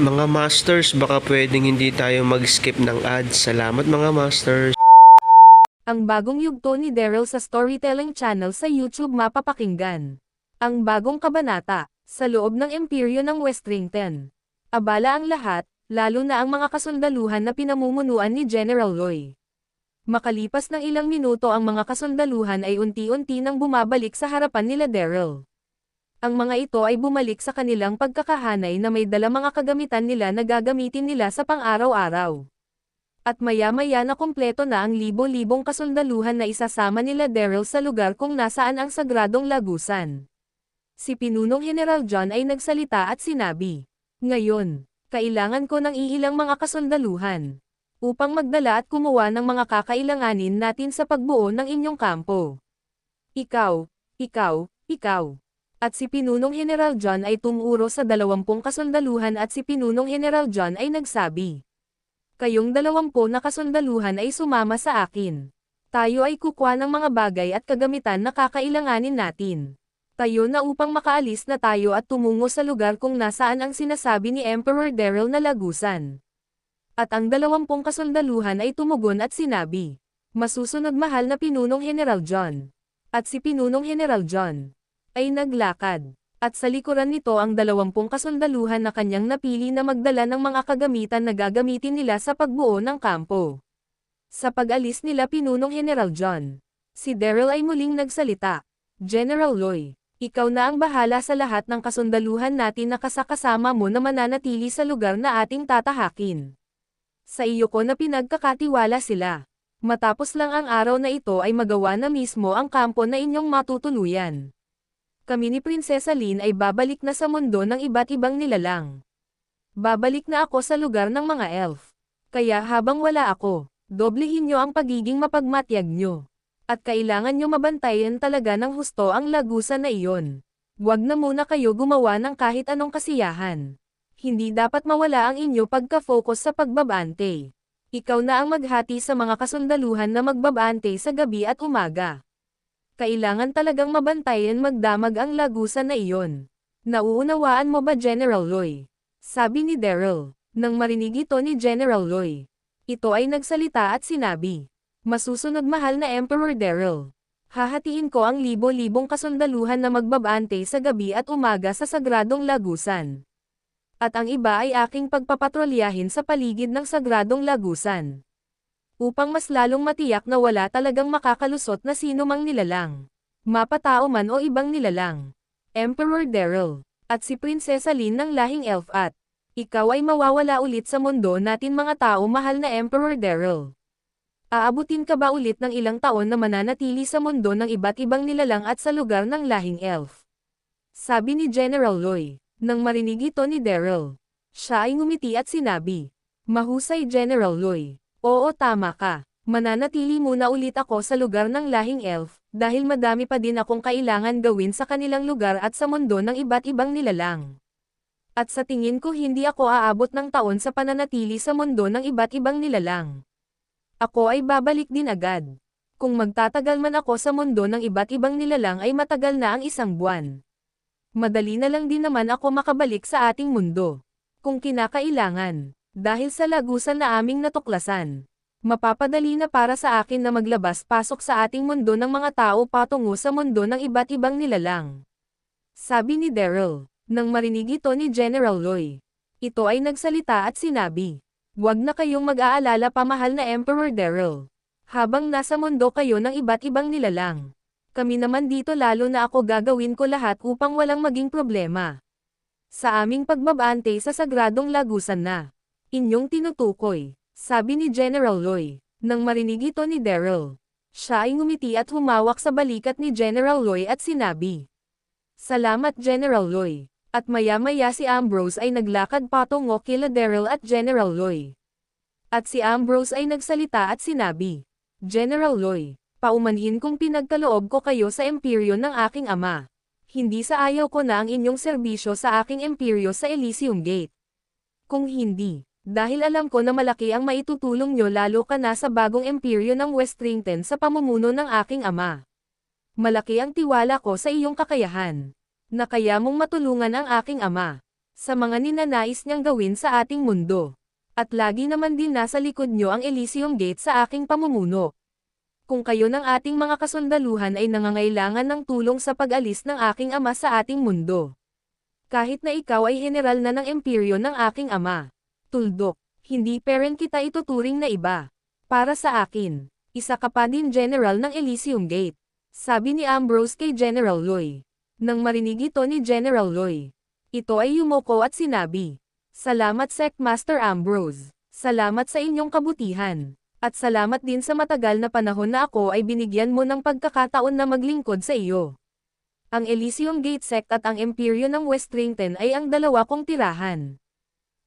Mga Masters, baka pwedeng hindi tayo mag-skip ng ads. Salamat mga Masters. Ang bagong yugto ni Daryl sa Storytelling Channel sa YouTube mapapakinggan. Ang bagong kabanata, sa loob ng imperyo ng Westrington. Abala ang lahat, lalo na ang mga kasundaluhan na pinamumunuan ni General Loy. Makalipas ng ilang minuto ang mga kasundaluhan ay unti-unti nang bumabalik sa harapan nila Daryl. Ang mga ito ay bumalik sa kanilang pagkakahanay na may dala mga kagamitan nila na gagamitin nila sa pang-araw-araw. At maya-maya na kumpleto na ang libo-libong kasundaluhan na isasama nila Daryl sa lugar kung nasaan ang sagradong lagusan. Si Pinunong General John ay nagsalita at sinabi, Ngayon, kailangan ko ng iilang mga kasundaluhan upang magdala at kumuha ng mga kakailanganin natin sa pagbuo ng inyong kampo. Ikaw, ikaw, ikaw. At si Pinunong General John ay tumuro sa dalawampung kasundaluhan at si Pinunong General John ay nagsabi, Kayong dalawampu na kasundaluhan ay sumama sa akin. Tayo ay kukuha ng mga bagay at kagamitan na kakailanganin natin. Tayo na upang makaalis na tayo at tumungo sa lugar kung nasaan ang sinasabi ni Emperor Daryl na lagusan. At ang dalawampung kasundaluhan ay tumugon at sinabi, Masusunod mahal na Pinunong General John. At si Pinunong General John ay naglakad. At sa likuran nito ang dalawampung kasundaluhan na kanyang napili na magdala ng mga kagamitan na gagamitin nila sa pagbuo ng kampo. Sa pag-alis nila Pinunong General John, si Daryl ay muling nagsalita, General Loy, ikaw na ang bahala sa lahat ng kasundaluhan natin na kasakasama mo na mananatili sa lugar na ating tatahakin. Sa iyo ko na pinagkakatiwala sila. Matapos lang ang araw na ito ay magawa na mismo ang kampo na inyong matutuluyan kami ni Prinsesa Lin ay babalik na sa mundo ng iba't ibang nilalang. Babalik na ako sa lugar ng mga elf. Kaya habang wala ako, doblehin nyo ang pagiging mapagmatyag nyo. At kailangan nyo mabantayan talaga ng husto ang lagusan na iyon. Huwag na muna kayo gumawa ng kahit anong kasiyahan. Hindi dapat mawala ang inyo pagka-focus sa pagbabante. Ikaw na ang maghati sa mga kasundaluhan na magbabante sa gabi at umaga kailangan talagang mabantayan magdamag ang lagusan na iyon. Nauunawaan mo ba General Loy? Sabi ni Daryl, nang marinig ito ni General Loy. Ito ay nagsalita at sinabi, Masusunod mahal na Emperor Daryl. Hahatiin ko ang libo-libong kasundaluhan na magbabante sa gabi at umaga sa sagradong lagusan. At ang iba ay aking pagpapatrolyahin sa paligid ng sagradong lagusan upang mas lalong matiyak na wala talagang makakalusot na sino mang nilalang. Mapatao man o ibang nilalang. Emperor Daryl, at si Prinsesa Lin ng lahing elf at, ikaw ay mawawala ulit sa mundo natin mga tao mahal na Emperor Daryl. Aabutin ka ba ulit ng ilang taon na mananatili sa mundo ng iba't ibang nilalang at sa lugar ng lahing elf? Sabi ni General Loy, nang marinig ito ni Daryl. Siya ay ngumiti at sinabi, Mahusay General Loy. Oo tama ka. Mananatili muna ulit ako sa lugar ng lahing elf, dahil madami pa din akong kailangan gawin sa kanilang lugar at sa mundo ng iba't ibang nilalang. At sa tingin ko hindi ako aabot ng taon sa pananatili sa mundo ng iba't ibang nilalang. Ako ay babalik din agad. Kung magtatagal man ako sa mundo ng iba't ibang nilalang ay matagal na ang isang buwan. Madali na lang din naman ako makabalik sa ating mundo. Kung kinakailangan. Dahil sa lagusan na aming natuklasan, mapapadali na para sa akin na maglabas-pasok sa ating mundo ng mga tao patungo sa mundo ng iba't ibang nilalang. Sabi ni Daryl, Nang marinig ito ni General Loy, ito ay nagsalita at sinabi, Huwag na kayong mag-aalala pa mahal na Emperor Daryl. Habang nasa mundo kayo ng iba't ibang nilalang. Kami naman dito lalo na ako gagawin ko lahat upang walang maging problema. Sa aming pagbabante sa sagradong lagusan na. Inyong tinutukoy, sabi ni General Loy. Nang marinig ito ni Daryl, siya ay ngumiti at humawak sa balikat ni General Loy at sinabi, Salamat General Loy. At maya-maya si Ambrose ay naglakad patungo kila Daryl at General Loy. At si Ambrose ay nagsalita at sinabi, General Loy, paumanhin kong pinagkaloob ko kayo sa imperyo ng aking ama. Hindi sa ayaw ko na ang inyong serbisyo sa aking imperyo sa Elysium Gate. Kung hindi, dahil alam ko na malaki ang maitutulong nyo lalo ka na sa bagong imperyo ng Westrington sa pamumuno ng aking ama. Malaki ang tiwala ko sa iyong kakayahan na kaya mong matulungan ang aking ama sa mga ninanais niyang gawin sa ating mundo. At lagi naman din nasa likod niyo ang Elysium Gate sa aking pamumuno. Kung kayo ng ating mga kasundaluhan ay nangangailangan ng tulong sa pag-alis ng aking ama sa ating mundo. Kahit na ikaw ay general na ng imperyo ng aking ama. Tuldok, hindi parent kita ituturing na iba. Para sa akin, isa ka pa din general ng Elysium Gate. Sabi ni Ambrose kay General Loy. Nang marinig ito ni General Loy, ito ay yumoko at sinabi, Salamat Secmaster Ambrose. Salamat sa inyong kabutihan. At salamat din sa matagal na panahon na ako ay binigyan mo ng pagkakataon na maglingkod sa iyo. Ang Elysium Gate Sect at ang Imperyo ng Westrington ay ang dalawa kong tirahan.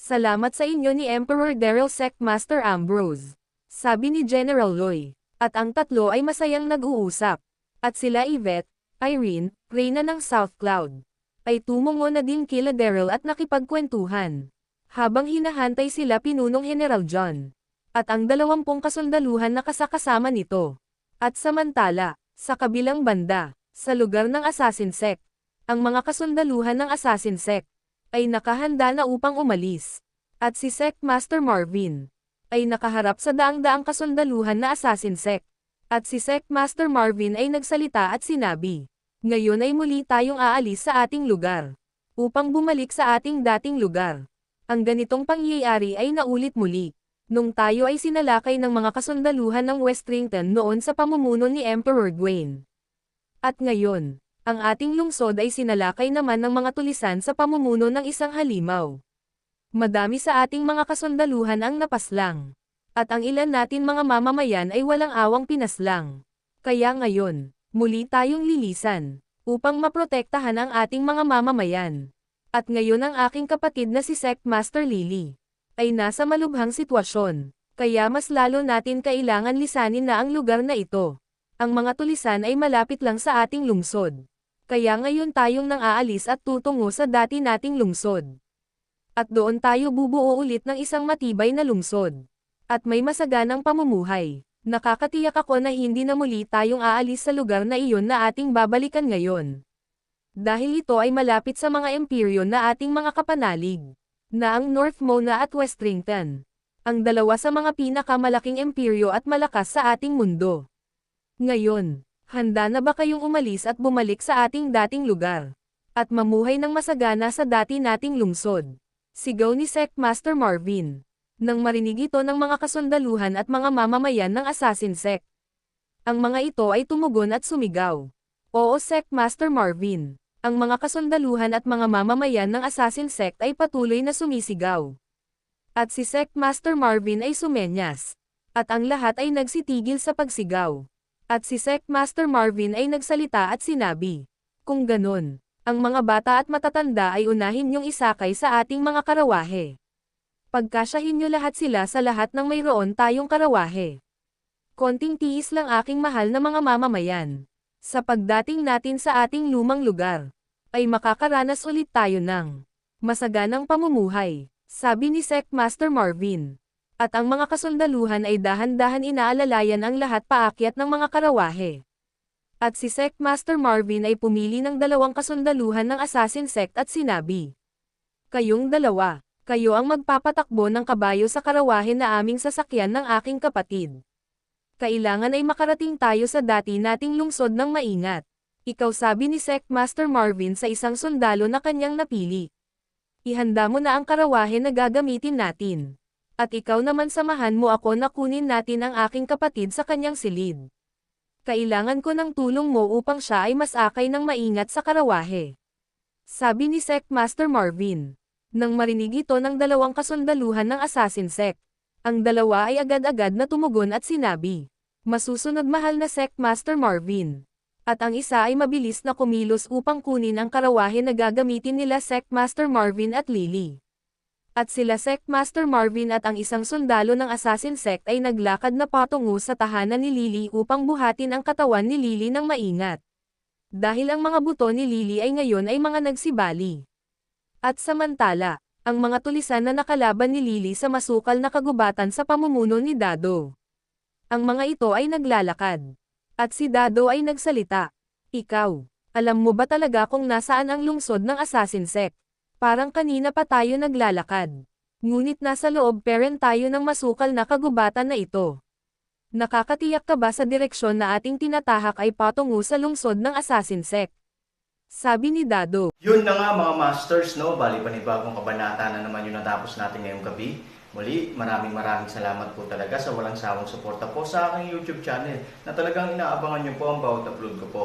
Salamat sa inyo ni Emperor Daryl Secmaster Ambrose. Sabi ni General Loy. At ang tatlo ay masayang nag-uusap. At sila Yvette, Irene, Reyna ng South Cloud, ay tumungo na din kila Daryl at nakipagkwentuhan. Habang hinahantay sila pinunong General John. At ang dalawampung kasundaluhan na kasakasama nito. At samantala, sa kabilang banda, sa lugar ng Assassin Sect, ang mga kasundaluhan ng Assassin Sect ay nakahanda na upang umalis. At si Sect Master Marvin ay nakaharap sa daang-daang kasundaluhan na Assassin Sect. At si Sect Master Marvin ay nagsalita at sinabi, Ngayon ay muli tayong aalis sa ating lugar. Upang bumalik sa ating dating lugar. Ang ganitong pangyayari ay naulit muli. Nung tayo ay sinalakay ng mga kasundaluhan ng Westrington noon sa pamumuno ni Emperor Gwaine. At ngayon, ang ating lungsod ay sinalakay naman ng mga tulisan sa pamumuno ng isang halimaw. Madami sa ating mga kasundaluhan ang napaslang. At ang ilan natin mga mamamayan ay walang awang pinaslang. Kaya ngayon, muli tayong lilisan, upang maprotektahan ang ating mga mamamayan. At ngayon ang aking kapatid na si Sect Master Lily, ay nasa malubhang sitwasyon. Kaya mas lalo natin kailangan lisanin na ang lugar na ito. Ang mga tulisan ay malapit lang sa ating lungsod. Kaya ngayon tayong nang aalis at tutungo sa dati nating lungsod. At doon tayo bubuo ulit ng isang matibay na lungsod at may masaganang pamumuhay. Nakakatiyak ako na hindi na muli tayong aalis sa lugar na iyon na ating babalikan ngayon. Dahil ito ay malapit sa mga imperyo na ating mga kapanalig, na ang North Mona at Westrington. Ang dalawa sa mga pinakamalaking imperyo at malakas sa ating mundo. Ngayon, handa na ba kayong umalis at bumalik sa ating dating lugar? At mamuhay ng masagana sa dati nating lungsod? Sigaw ni Sect Master Marvin nang marinig ito ng mga kasundaluhan at mga mamamayan ng Assassin Sect. Ang mga ito ay tumugon at sumigaw. Oo Sect Master Marvin. Ang mga kasundaluhan at mga mamamayan ng Assassin Sect ay patuloy na sumisigaw. At si Sect Master Marvin ay sumenyas. At ang lahat ay nagsitigil sa pagsigaw. At si Sect Master Marvin ay nagsalita at sinabi, Kung ganon, ang mga bata at matatanda ay unahin niyong isakay sa ating mga karawahe pagkasyahin nyo lahat sila sa lahat ng mayroon tayong karawahe. Konting tiis lang aking mahal na mga mamamayan. Sa pagdating natin sa ating lumang lugar, ay makakaranas ulit tayo ng masaganang pamumuhay, sabi ni Sect Master Marvin. At ang mga kasundaluhan ay dahan-dahan inaalalayan ang lahat paakyat ng mga karawahe. At si Sect Master Marvin ay pumili ng dalawang kasundaluhan ng Assassin Sect at sinabi, Kayong dalawa, kayo ang magpapatakbo ng kabayo sa karawahe na aming sasakyan ng aking kapatid. Kailangan ay makarating tayo sa dati nating lungsod ng maingat. Ikaw sabi ni Sec Master Marvin sa isang sundalo na kanyang napili. Ihanda mo na ang karawahe na gagamitin natin. At ikaw naman samahan mo ako na kunin natin ang aking kapatid sa kanyang silid. Kailangan ko ng tulong mo upang siya ay mas akay ng maingat sa karawahe. Sabi ni Sec Master Marvin. Nang marinig ito ng dalawang kasundaluhan ng Assassin Sec, ang dalawa ay agad-agad na tumugon at sinabi, Masusunod mahal na Sec Master Marvin. At ang isa ay mabilis na kumilos upang kunin ang karawahe na gagamitin nila Sec Master Marvin at Lily. At sila Sec Master Marvin at ang isang sundalo ng Assassin Sect ay naglakad na patungo sa tahanan ni Lily upang buhatin ang katawan ni Lily ng maingat. Dahil ang mga buto ni Lily ay ngayon ay mga nagsibali. At samantala, ang mga tulisan na nakalaban ni Lily sa masukal na kagubatan sa pamumuno ni Dado. Ang mga ito ay naglalakad. At si Dado ay nagsalita. Ikaw, alam mo ba talaga kung nasaan ang lungsod ng Assassin Sect? Parang kanina pa tayo naglalakad. Ngunit nasa loob pa tayo ng masukal na kagubatan na ito. Nakakatiyak ka ba sa direksyon na ating tinatahak ay patungo sa lungsod ng Assassin Sect? Sabi ni Dado. Yun na nga mga masters, no? Bali panibagong kabanata na naman yung natapos natin ngayong gabi. Muli, maraming maraming salamat po talaga sa walang sawang suporta po sa aking YouTube channel na talagang inaabangan nyo po ang bawat upload ko po.